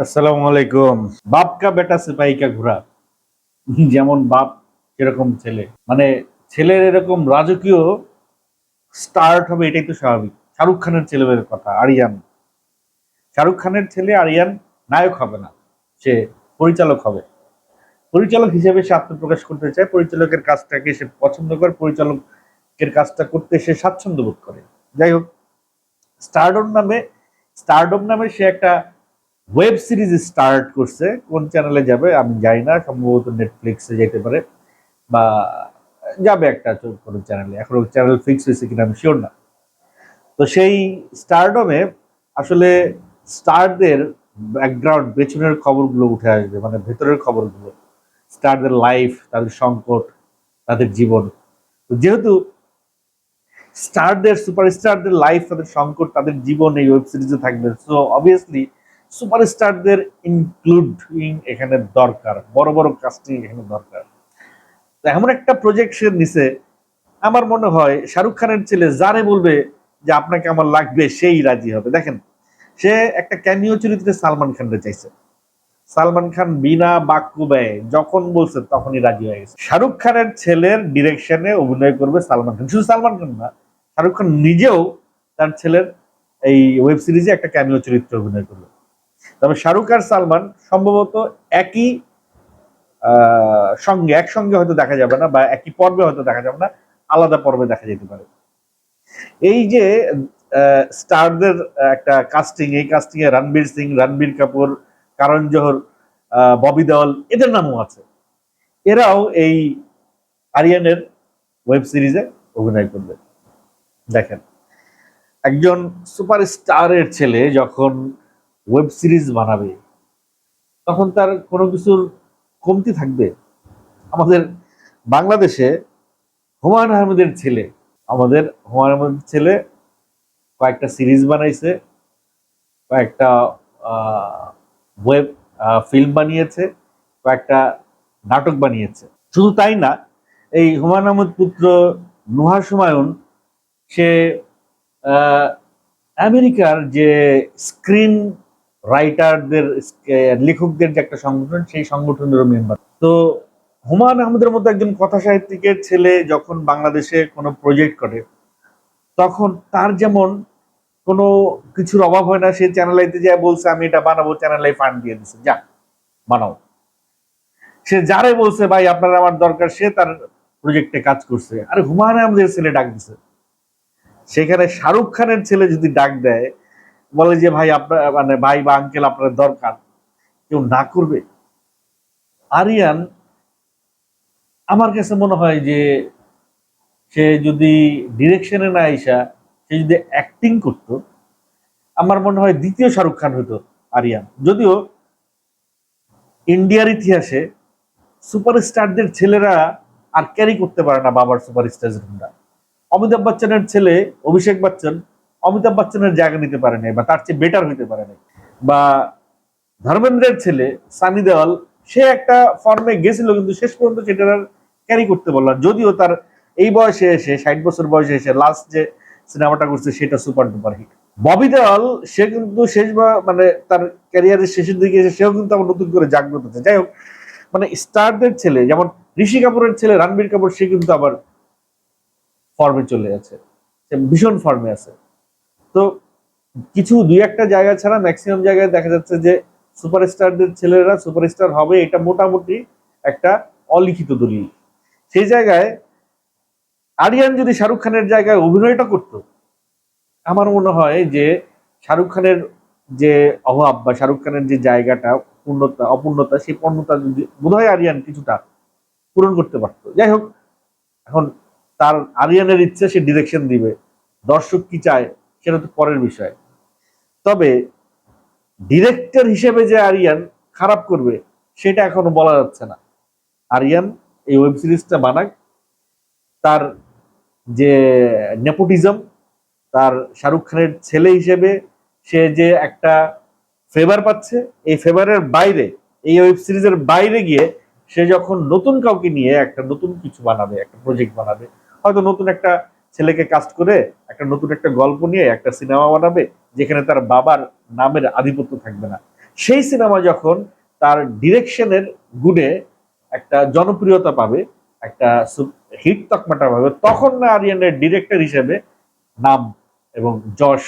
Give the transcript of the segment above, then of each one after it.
আসসালামু আলাইকুম। বাপ কা বেটা সিপাহী কা ঘোড়া যেমন বাপ, এরকম ছেলে। মানে ছেলের এরকম রাজকীয় স্টার্ট হবে, এটাই তো স্বাভাবিক। শাহরুখ খানের ছেলেমেয়ের কথা, আরিয়ান। শাহরুখ খানের ছেলে আরিয়ান নায়ক হবে না। সে পরিচালক হবে। পরিচালক হিসেবে সে আত্মপ্রকাশ করতে চায়। পরিচালকের কাজটাকে সে পছন্দ করে। পরিচালকের কাজটা করতে সে স্বাচ্ছন্দ্য বোধ করে। যাই হোক স্টারডম নামে স্টারডম নামে সে একটা ওয়েব সিরিজ স্টার্ট করছে। কোন চ্যানেলে যাবে আমি জানি না, সম্ভবত নেটফ্লিক্সে যেতে পারে বা যাবে একটা কোনো চ্যানেলে। এখনও চ্যানেল ফিক্স হয়েছে কিনা আমি শিওর না। তো সেই স্টারডমে আসলে স্টারদের ব্যাকগ্রাউন্ড পেছনের খবরগুলো উঠে আসবে মানে ভেতরের খবরগুলো। স্টারদের লাইফ তাদের সংকট, তাদের জীবন। তো যেহেতু স্টারদের সুপারস্টারদের লাইফ তাদের সংকট, তাদের জীবন এই ওয়েব সিরিজে থাকবে সো অবভিয়াসলি সুপারস্টারদের ইনক্লুডিং এখানে দরকার, বড় বড় কাস্টিং এখানে দরকার। এমন একটা প্রজেক্ট সে নিছে, আমার মনে হয় শাহরুখ খানের ছেলে যারে বলবে যে আপনাকে আমার লাগবে, সেই রাজি হবে। দেখেন, সে একটা ক্যামিও চরিত্রে সালমান খানকে চাইছে। সালমান খান বিনা বাক্য ব্যয় যখন বলছে তখনই রাজি হয়ে গেছে। শাহরুখ খানের ছেলের ডিরেকশনে অভিনয় করবে সালমান খান। শুধু সালমান খান না, শাহরুখ খান নিজেও তার ছেলের এই ওয়েব সিরিজে একটা ক্যামিও চরিত্রে অভিনয় করবে। তবে শাহরুখ আর সালমান সম্ভবত একই সঙ্গে, একসঙ্গে হয়তো দেখা যাবে না বা একই পর্বে হয়তো দেখা যাবে না, আলাদা পর্বে দেখা যেতে পারে। এই যে স্টারদের একটা কাস্টিং এই কাস্টিং এ রণবীর সিং, রণবীর কাপুর, কারণ জোহর ববি দেওয়াল, এদের নামও আছে। এরাও এই আরিয়ানের ওয়েব সিরিজে অভিনয় করবে। দেখেন, একজন সুপারস্টারের ছেলে যখন ওয়েব সিরিজ বানাবে, তখন তার কোনো কিছুর কমতি থাকবে। আমাদের বাংলাদেশে হুমায়ুন আহমেদের ছেলে, আমাদের হুমায়ুন আহমেদের ছেলে কয়েকটা সিরিজ বানাইছে, কয়েকটা ওয়েব ফিল্ম বানিয়েছে, কয়েকটা নাটক বানিয়েছে। শুধু তাই না, এই হুমায়ুন আহমেদ পুত্র নুহার হুমায়ুন, সে আমেরিকার যে স্ক্রিন রাইটারদের লেখকদের যে একটা সংগঠন, সেই সংগঠনেরও মেম্বার তো হুমায়ুন আহমেদের মতো একজন কথা সাহিত্যিকের ছেলে যখন বাংলাদেশে কোনো প্রজেক্ট করে, তখন তার যেমন কোনো কিছুর অভাব হয় না, সে চ্যানেল আইতে যায়, বলছে, আমি এটা বানাবো চ্যানেল আই ফান্ড দিয়ে দিছে। যা বানাও। সে যারে বলছে, ভাই, আপনার আমার দরকার, সে তার প্রজেক্টে কাজ করছে। আরে হুমায়ুন আহমেদের ছেলে ডাক দিছে। সেখানে শাহরুখ খানের ছেলে যদি ডাক দেয় বলে যে, ভাই, আপনার মানে ভাই বা আঙ্কেল আপনার দরকার। কেউ না করবে? আরিয়ান, আমার কাছে মনে হয় যে, সে যদি ডিরেকশনে না আইসা, সে যদি অ্যাক্টিং করতো, আমার মনে হয় দ্বিতীয় শাহরুখ খান হতো আরিয়ান। যদিও ইন্ডিয়ার ইতিহাসে সুপারস্টারদের ছেলেরা আর ক্যারি করতে পারে না বাবার সুপারস্টাররা অমিতাভ বচ্চনের ছেলে অভিষেক বচ্চন অমিতাভ বচ্চনের জায়গা নিতে পারে নাই, বা তার চেয়ে বেটার হইতে পারে নাই। বা ধর্মেন্দ্রের ছেলে সানি দেওয়াল, সে একটা ফর্মে গেছিল, কিন্তু শেষ পর্যন্ত সেটা আর ক্যারি করতে পারলাম যদিও তার এই বয়সে এসে, ষাট বছর বয়সে এসে লাস্ট যে সিনেমাটা করছে, সেটা সুপার ডুপার হিট ববি দেওয়াল, সে কিন্তু শেষ মানে তার ক্যারিয়ারের শেষের দিকে এসে সেও কিন্তু আবার নতুন করে জাগ্রত হচ্ছে। যাই হোক মানে স্টারদের ছেলে, যেমন ঋষি কাপুরের ছেলে রণবীর কাপুর, সে কিন্তু আবার ফর্মে চলে আছে সে ভীষণ ফর্মে আছে। তো কিছু দুই একটা জায়গা ছাড়া ম্যাক্সিমাম জায়গায় দেখা যাচ্ছে যে সুপারস্টারদের ছেলেরা সুপারস্টার হবে এটা মোটামুটি একটা অলিখিত দলিল। সেই জায়গায় আরিয়ান যদি শাহরুখ খানের জায়গায় অভিনয়টা করতো, আমার মনে হয় যে শাহরুখ খানের যে অভাব বা শাহরুখ খানের যে জায়গাটা, পূর্ণতা, অপূর্ণতা, সেই পূর্ণতা যদি বোধহয় আরিয়ান কিছুটা পূরণ করতে পারতো। যাই হোক, এখন তার আরিয়ানের ইচ্ছে সে ডিরেকশন দিবে। দর্শক কি চায়? সেটা তো পরের বিষয়। তবে ডিরেক্টর হিসেবে যে আরিয়ান খারাপ করবে, সেটা এখনও বলা যাচ্ছে না। আরিয়ান এই ওয়েব সিরিজটা বানাক, তার যে নেপোটিজম, তার শাহরুখ খানের ছেলে হিসেবে সে যে একটা ফেভার পাচ্ছে, এই ফেভারের বাইরে, এই ওয়েব সিরিজের বাইরে গিয়ে সে যখন নতুন কাউকে নিয়ে একটা নতুন কিছু বানাবে, একটা প্রজেক্ট বানাবে, হয়তো নতুন একটা ছেলেকে কাস্ট করে একটা নতুন একটা গল্প নিয়ে একটা সিনেমা বানাবে, যেখানে তার বাবার নামের আধিপত্য থাকবে না। সেই সিনেমা যখন তার ডিরেকশনের গুণে একটা জনপ্রিয়তা পাবে, একটা হিট তকমাটা পাবে, তখন না আরিয়ানের ডিরেক্টর হিসেবে নাম এবং যশ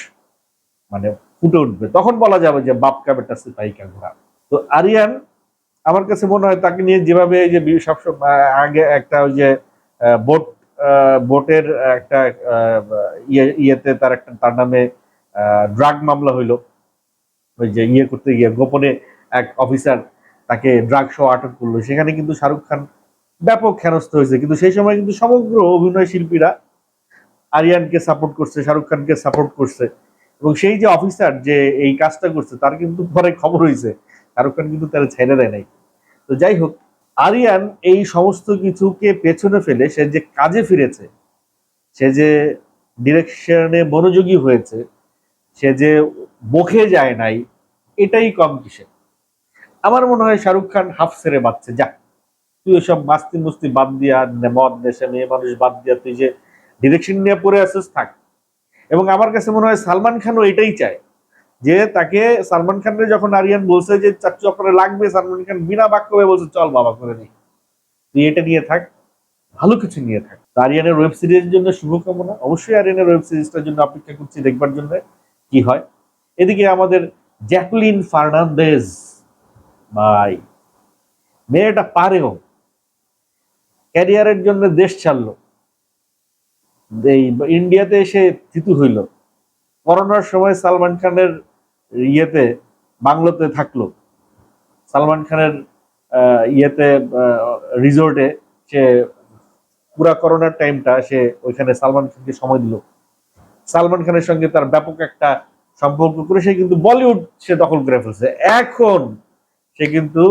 মানে ফুটে উঠবে। তখন বলা যাবে যে বাপকা বেটা সিপাহিকা ঘোড়া। তো আরিয়ান আমার কাছে মনে হয় তাকে নিয়ে যেভাবে এই যে সবসময় আগে একটা ওই যে বোট বোটের একটা ইয়ে ইয়েতে তার একটা, তার নামে ড্রাগ মামলা হইল। ওই যে ইয়ে করতে গিয়ে গোপনে এক অফিসার তাকে ড্রাগ সহ আটক করল। সেখানে কিন্তু শাহরুখ খান ব্যাপক হেনস্থ হয়েছে। কিন্তু সেই সময় কিন্তু সমগ্র অভিনয় শিল্পীরা আরিয়ানকে সাপোর্ট করছে, শাহরুখ খানকে সাপোর্ট করছে। এবং সেই যে অফিসার যে এই কাজটা করছে, তার কিন্তু পরে খবর হয়েছে শাহরুখ খান কিন্তু তারা ছেড়ে দেয় নাই। তো যাই হোক আরিয়ান এই সমস্ত কিছুকে পেছনে ফেলে সে যে কাজে ফিরেছে, সে যে ডিরেকশনে মনোযোগী হয়েছে, সে যে বকে যায় নাই, এটাই কম কিসে আমার মনে হয় শাহরুখ খান হাফ ছেড়ে বাচ্ছে। যা, তুই ওসব মাস্তি মুস্তি বাদ দিয়া মদ, নেশা, মেয়ে মানুষ বাদ দিয়া তুই যে ডিরেকশন নিয়ে পড়ে আসিস থাক। এবং আমার কাছে মনে হয় সালমান খানও এটাই চায়। যে তাকে সালমান খানের যখন আরিয়ান বলছে যে, চাচ্চু আপনার লাগবে? সালমান খান বিনা বাক্য বলছে, চল বাবা, করে নেই তুই এটা নিয়ে থাক, ভালো কিছু নিয়ে থাক। আরিয়ানের ওয়েব সিরিজের জন্য শুভকামনা। অবশ্যই আরিয়ানের ওয়েব সিরিজটার জন্য অপেক্ষা করছি দেখবার জন্য, কি হয়। এদিকে আমাদের জ্যাকলিন ফার্নান্দেজ, ভাই, মেয়েটা পারেও ক্যারিয়ারের জন্য দেশ ছাড়লো। এই ইন্ডিয়াতে এসে থিতু হইল। করোনার সময় সালমান খানের ইয়েতে, বাংলোতে থাকল। সালমান খানের ইয়েতে রিসোর্টে সে পুরা করোনার টাইমটা সে ওইখানে সালমান খানকে সময় দিল। সালমান খানের সঙ্গে তার ব্যাপক একটা সম্পর্ক করে সে কিন্তু বলিউড সে দখল করে ফেলছে। এখন সে কিন্তু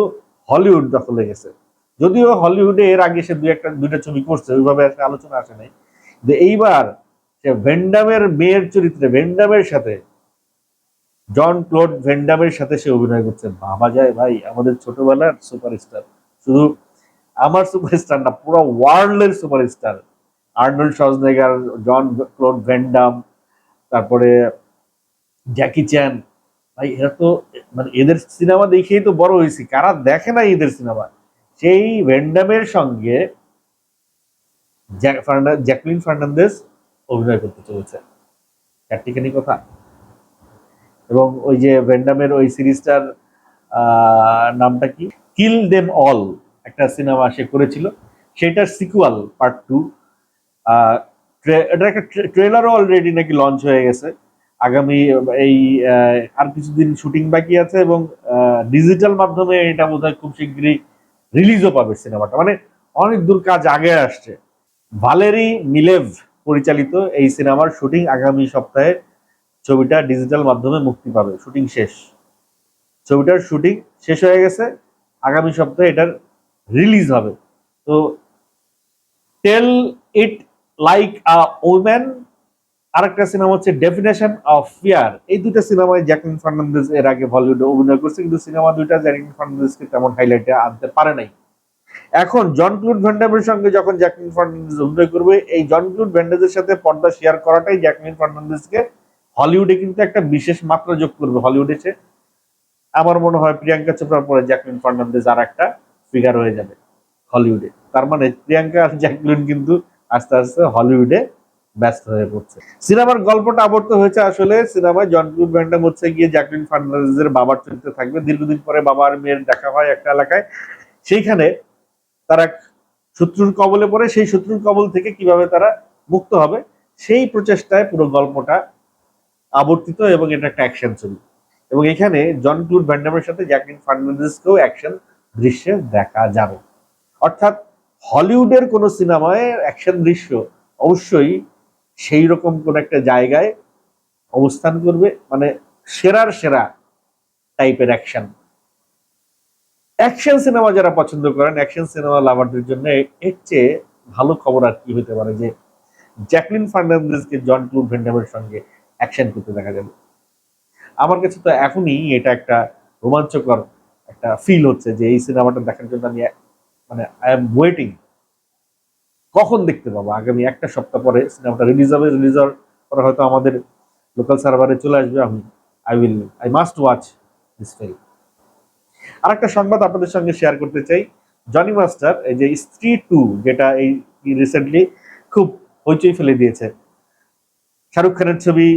হলিউড দখলে গেছে। যদিও হলিউডে এর আগে সে দুই একটা, দুইটা ছবি করছে, ওইভাবে আলোচনা আসে নাই। যে এইবার সে ভেন্ডামের মেয়ের চরিত্রে, ভেন্ডামের সাথে জন ক্লোড ভেন্ডামের সাথে সে অভিনয় করছে। ভাবা যায় ভাই, আমাদের ছোটবেলার সুপারস্টার। শুধু আমার সুপারস্টার না, পুরো ওয়ার্ল্ডের superstar. Arnold Schwarzenegger Jean Claude Van Damme, তারপরে জ্যাকি চ্যান। ভাই, এরা তো মানে এদের সিনেমা দেখেই তো বড় হয়েছি। কারা দেখে না এদের সিনেমা? সেই ভেন্ডামের সঙ্গে জ্যাকলিন ফার্নান্দেস অভিনয় করতে চলেছে। চারটিখানি কথা। এবং ওই যে ভেন্ডামের ওই সিরিজটার নামটা কি? কিল দেম অল একটা সিনেমা সে করেছিল। সেটার সিকুয়াল পার্ট টু এটা একটা ট্রেলারও অলরেডি নাকি লঞ্চ হয়ে গেছে। আগামী, এই আর কিছুদিন শুটিং বাকি আছে এবং ডিজিটাল মাধ্যমে এটা বোধহয় খুব শীঘ্রই রিলিজও পাবে সিনেমাটা। মানে অনেক দূর কাজ আগে আসছে। ভালেরি মিলেভ পরিচালিত এই সিনেমার শুটিং আগামী সপ্তাহে ছবিটা ডিজিটাল মাধ্যমে মুক্তি পাবে, শুটিং শেষ। ছবিটার শুটিং শেষ হয়ে গেছে, আগামী সপ্তাহে এটার রিলিজ হবে। তো tell it like a woman আরেকটা সিনেমা হচ্ছে ডেফিনেশন অফ ফিয়ার। এই দুইটা সিনেমায় জ্যাকলিন ফার্নান্দেজ এর আগে বলিউডে অভিনয় করছে, কিন্তু সিনেমা দুইটা জ্যাকলিন ফার্নান্দেজকে তেমন হাইলাইটে আনতে পারে নাই। এখন জন ক্লুড ভ্যান্ডামের সঙ্গে যখন জ্যাকলিন ফার্নান্দেজ অভিনয় করবে, এই জন ক্লুড ভ্যান্ডাজের সাথে পর্দা শেয়ার করাটাই জ্যাকলিন ফার্নান্দেজকে হলিউডে কিন্তু একটা বিশেষ মাত্রা যোগ করবে হলিউডে সে আমার মনে হয় প্রিয়াঙ্কা চোপড়ার পরে জ্যাকলিন ফার্নান্দেজ আর একটা ফিগার হয়ে যাবে হলিউডে। তার মানে প্রিয়াঙ্কা আর জ্যাকলিন কিন্তু আস্তে আস্তে হলিউডে ব্যস্ত হয়ে পড়ছে। সিনেমার গল্পটা আবর্ত হয়েছে আসলে সিনেমায় জন ক্লুড ভ্যান্ডাম হচ্ছে গিয়ে জ্যাকলিন ফার্নান্দেজের বাবার চরিত্রে থাকবে। দীর্ঘদিন পরে বাবা আর মেয়ের দেখা হয় একটা এলাকায়। সেইখানে তারা শত্রুর কবলে পড়ে। সেই শত্রুর কবল থেকে কীভাবে তারা মুক্ত হবে, সেই প্রচেষ্টায় পুরো গল্পটা আবর্তিত এবং এটা একটা অ্যাকশন ছবি। এবং এখানে জন ক্লুড ভ্যান্ডামের সাথে জ্যাকলিন ফার্নান্দেজকেও অ্যাকশন দৃশ্যে দেখা যাবে। অর্থাৎ হলিউডের কোনো সিনেমায় অ্যাকশন দৃশ্য অবশ্যই সেই রকম কোন একটা জায়গায় অবস্থান করবে মানে সেরার সেরা টাইপের অ্যাকশন অ্যাকশন সিনেমা যারা পছন্দ করেন অ্যাকশন সিনেমা লাভারদের জন্য এর চেয়ে ভালো খবর আর কি হতে পারে যে, জ্যাকলিন ফার্নান্দেজকে জন ক্লুড ভেন্ডামের সঙ্গে অ্যাকশন করতে দেখা যাবে। আমার কাছে তো এখনই এটা একটা রোমাঞ্চকর একটা ফিল হচ্ছে যে এই সিনেমাটা দেখার জন্য আমি মানে আই এম ওয়েটিং কখন দেখতে পাবো? আগামী একটা সপ্তাহ পরে সিনেমাটা রিলিজ হবে রিলিজ হওয়ার পরে হয়তো আমাদের লোকাল সার্ভারে চলে আসবে, আমি I will I must watch this film আরেকটা সংবাদ আপনাদের সঙ্গে শেয়ার করতে চাই। জনি মাস্টার এই যে স্ত্রী টু যেটা এই রিসেন্টলি খুব হইচই ফেলে দিয়েছে শাহরুখ খানের ছবি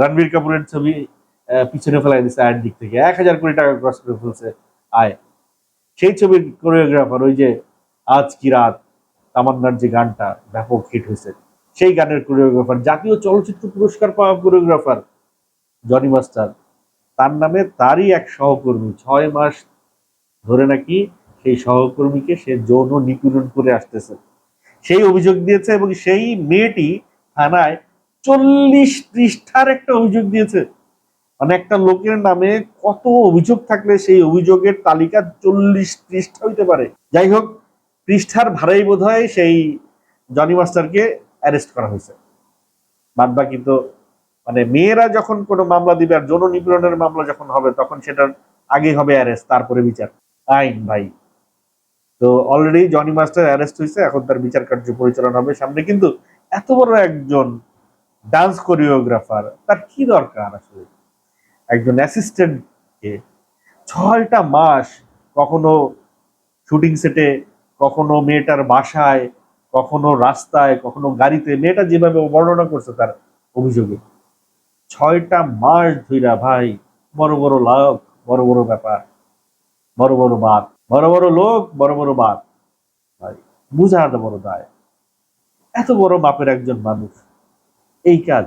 রণবীর কাপুরের ছবি পিছনে ফেলাই দিচ্ছে আয়ের দিক থেকে। এক হাজার কোটি টাকা ক্রস করে ফেলছে আয়। সেই ছবির কোরিওগ্রাফার ওই যে, আজ কি রাত, তামান্নার যে গানটা ব্যাপক হিট হয়েছে, সেই গানের কোরিওগ্রাফার জাতীয় চলচ্চিত্র পুরস্কার পাওয়া কোরিওগ্রাফার জনি মাস্টার। তার নামে তারই এক সহকর্মী, ছয় মাস ধরে নাকি সেই সহকর্মীকে সে যৌন নিপীড়ন করে আসতেছে। সেই অভিযোগ দিয়েছে এবং সেই মেয়েটি থানায় চল্লিশ পৃষ্ঠার একটা অভিযোগ দিয়েছে। মানে একটা লোকের নামে কত অভিযোগ থাকলে সেই অভিযোগের তালিকা চল্লিশ পৃষ্ঠা হইতে পারে। যাই হোক, পৃষ্ঠার ভাড়াই বোধ সেই জনি মাস্টারকে অ্যারেস্ট করা হয়েছে। বাদ বাকি তো মানে মেয়েরা যখন কোনো মামলা দিবে আর যৌন নিপীড়নের মামলা যখন হবে, তখন সেটার আগে হবে অ্যারেস্ট, তারপরে বিচার। আইন ভাই। তো অলরেডি জনি মাস্টার অ্যারেস্ট হয়েছে, এখন তার বিচার কার্য পরিচালনা হবে সামনে। কিন্তু এত বড় একজন ডান্স কোরিওগ্রাফার তার কি দরকার আসলে? একজন অ্যাসিস্ট্যান্টকে ছয়টা মাস কখনো শুটিং সেটে কখনো মেয়েটার বাসায়, কখনো রাস্তায়, কখনো গাড়িতে, মেয়েটা যেভাবে বর্ণনা করছে তার অভিযোগে। ছয়টা মাস ধইরা ভাই, বড় বড় লোক, বড় বড় ব্যাপার, বড় বড় বাদ, বড় বড় লোক, বড় বড় বাদ। ভাই, বুঝা বড় দায়। এত বড় মাপের একজন মানুষ। এই কাজ।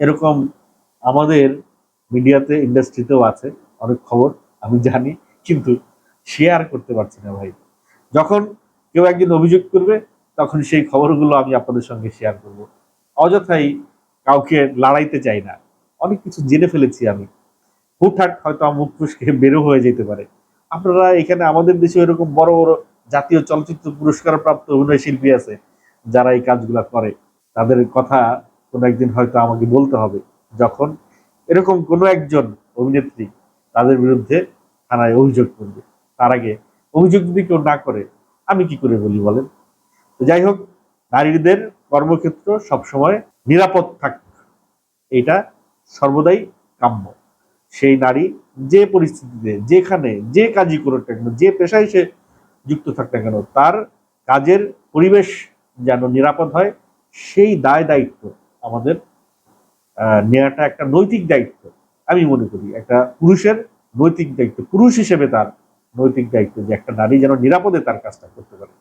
এরকম আমাদের মিডিয়াতে ইন্ডাস্ট্রিতেও আছে, অনেক খবর আমি জানি, কিন্তু শেয়ার করতে পারছি না ভাই। যখন কেউ একদিন অভিযোগ করবে, তখন সেই খবরগুলো আমি আপনাদের সঙ্গে শেয়ার করব। অযথাই কাউকে লড়াইতে চাই না। অনেক কিছু জেনে ফেলেছি আমি। হুটহাট হয়তো মুখ ফুসকে বেরো হয়ে যেতে পারে। আপনারা এখানে আমাদের দেশে এরকম বড় বড় জাতীয় চলচ্চিত্র পুরস্কার প্রাপ্ত অভিনয় শিল্পী আছে, যারা এই কাজগুলো করে। তাদের কথা কোনো একদিন হয়তো আমাকে বলতে হবে যখন এরকম কোনো একজন অভিনেত্রী তাদের বিরুদ্ধে থানায় অভিযোগ করবে। তার আগে অভিযোগ যদি কেউ না করে, আমি কি করে বলি বলেন? তো যাই হোক, নারীদের কর্মক্ষেত্র সবসময় নিরাপদ থাক, এটা সর্বদাই কাম্য। সেই নারী যে পরিস্থিতিতে, যেখানে, যে কাজই করুক না কেন, যে পেশায় সে যুক্ত থাক না কেন, তার কাজের পরিবেশ যেন নিরাপদ হয়, সেই দায় দায়িত্ব আমাদের নেওয়াটা একটা নৈতিক দায়িত্ব, আমি মনে করি। একটা পুরুষের নৈতিক দায়িত্ব, পুরুষ হিসেবে তার নৈতিক দায়িত্ব যে একটা নারী যেন নিরাপদে তার কাজটা করতে পারে।